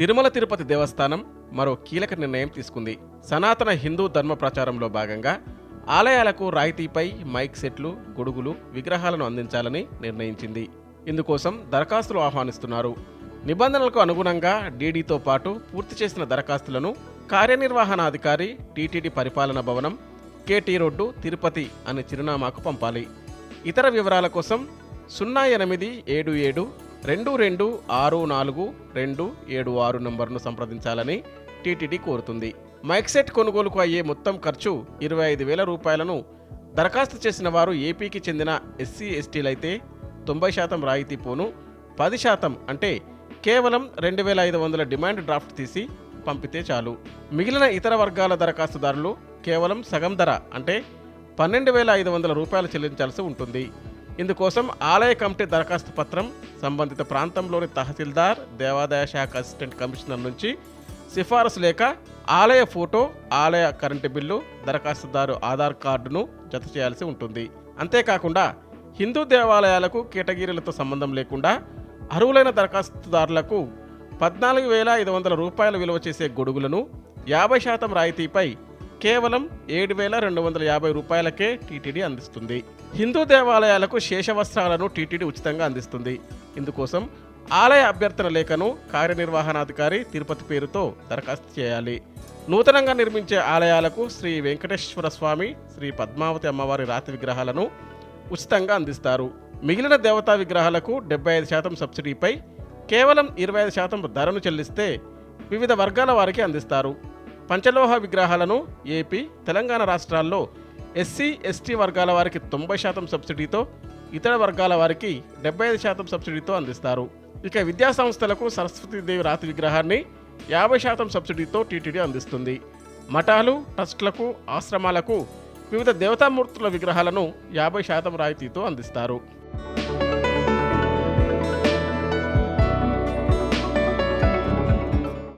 తిరుమల తిరుపతి దేవస్థానం మరో కీలక నిర్ణయం తీసుకుంది. సనాతన హిందూ ధర్మ ప్రచారంలో భాగంగా ఆలయాలకు రాయితీపై మైక్ సెట్లు గొడుగులు విగ్రహాలను అందించాలని నిర్ణయించింది. ఇందుకోసం దరఖాస్తులు ఆహ్వానిస్తున్నారు. నిబంధనలకు అనుగుణంగా డీడీతో పాటు పూర్తి చేసిన దరఖాస్తులను కార్యనిర్వహణాధికారి టీటీడీ పరిపాలన భవనం కేటీ రోడ్డు తిరుపతి అనే చిరునామాకు పంపాలి. ఇతర వివరాల కోసం సున్నా ఎనిమిది ఏడు ఏడు రెండు రెండు ఆరు నాలుగు రెండు ఏడు ఆరు నంబర్ను సంప్రదించాలని టీటీడీ కోరుతుంది. మైక్ సెట్ కొనుగోలుకు అయ్యే మొత్తం ఖర్చు ఇరవై ఐదు వేల రూపాయలను దరఖాస్తు చేసిన వారు ఏపీకి చెందిన ఎస్సీ ఎస్టీలైతే తొంభై శాతం రాయితీ పోను పది శాతం అంటే కేవలం రెండు వేల ఐదు వందల డిమాండ్ డ్రాఫ్ట్ తీసి పంపితే చాలు. మిగిలిన ఇతర వర్గాల దరఖాస్తుదారులు కేవలం సగం ధర అంటే పన్నెండు వేల ఐదు వందల రూపాయలు చెల్లించాల్సి ఉంటుంది. ఇందుకోసం ఆలయ కమిటీ దరఖాస్తు పత్రం సంబంధిత ప్రాంతంలోని తహసీల్దార్ దేవాదాయ శాఖ అసిస్టెంట్ కమిషనర్ నుంచి సిఫారసు లేక ఆలయ ఫోటో ఆలయ కరెంటు బిల్లు దరఖాస్తుదారు ఆధార్ కార్డును జత చేయాల్సి ఉంటుంది. అంతేకాకుండా హిందూ దేవాలయాలకు కేటగిరీలతో సంబంధం లేకుండా అర్హులైన దరఖాస్తుదారులకు పద్నాలుగు వేల ఐదు వందల రూపాయల విలువ చేసే గొడుగులను యాభై శాతం రాయితీపై కేవలం ఏడు వేల రెండు వందల యాభై రూపాయలకే టీటీడీ అందిస్తుంది. హిందూ దేవాలయాలకు శేషవస్త్రాలను టీటీడీ ఉచితంగా అందిస్తుంది. ఇందుకోసం ఆలయ అభ్యర్థన లేఖను కార్యనిర్వహణాధికారి తిరుపతి పేరుతో దరఖాస్తు చేయాలి. నూతనంగా నిర్మించే ఆలయాలకు శ్రీ వెంకటేశ్వర స్వామి శ్రీ పద్మావతి అమ్మవారి రాతి విగ్రహాలను ఉచితంగా అందిస్తారు. మిగిలిన దేవతా విగ్రహాలకు డెబ్బై ఐదు శాతం సబ్సిడీపై కేవలం ఇరవై ఐదు శాతం ధరను చెల్లిస్తే వివిధ వర్గాల వారికి అందిస్తారు. పంచలోహ విగ్రహాలను ఏపీ తెలంగాణ రాష్ట్రాల్లో ఎస్సీ ఎస్టీ వర్గాల వారికి తొంభై శాతం సబ్సిడీతో ఇతర వర్గాల వారికి డెబ్బై ఐదు శాతం సబ్సిడీతో అందిస్తారు. ఇక విద్యా సంస్థలకు సరస్వతీదేవి రాతి విగ్రహాన్ని యాభై శాతం సబ్సిడీతో టీటీడీ అందిస్తుంది. మఠాలు ట్రస్టులకు ఆశ్రమాలకు వివిధ దేవతామూర్తుల విగ్రహాలను యాభై శాతం రాయితీతో అందిస్తారు.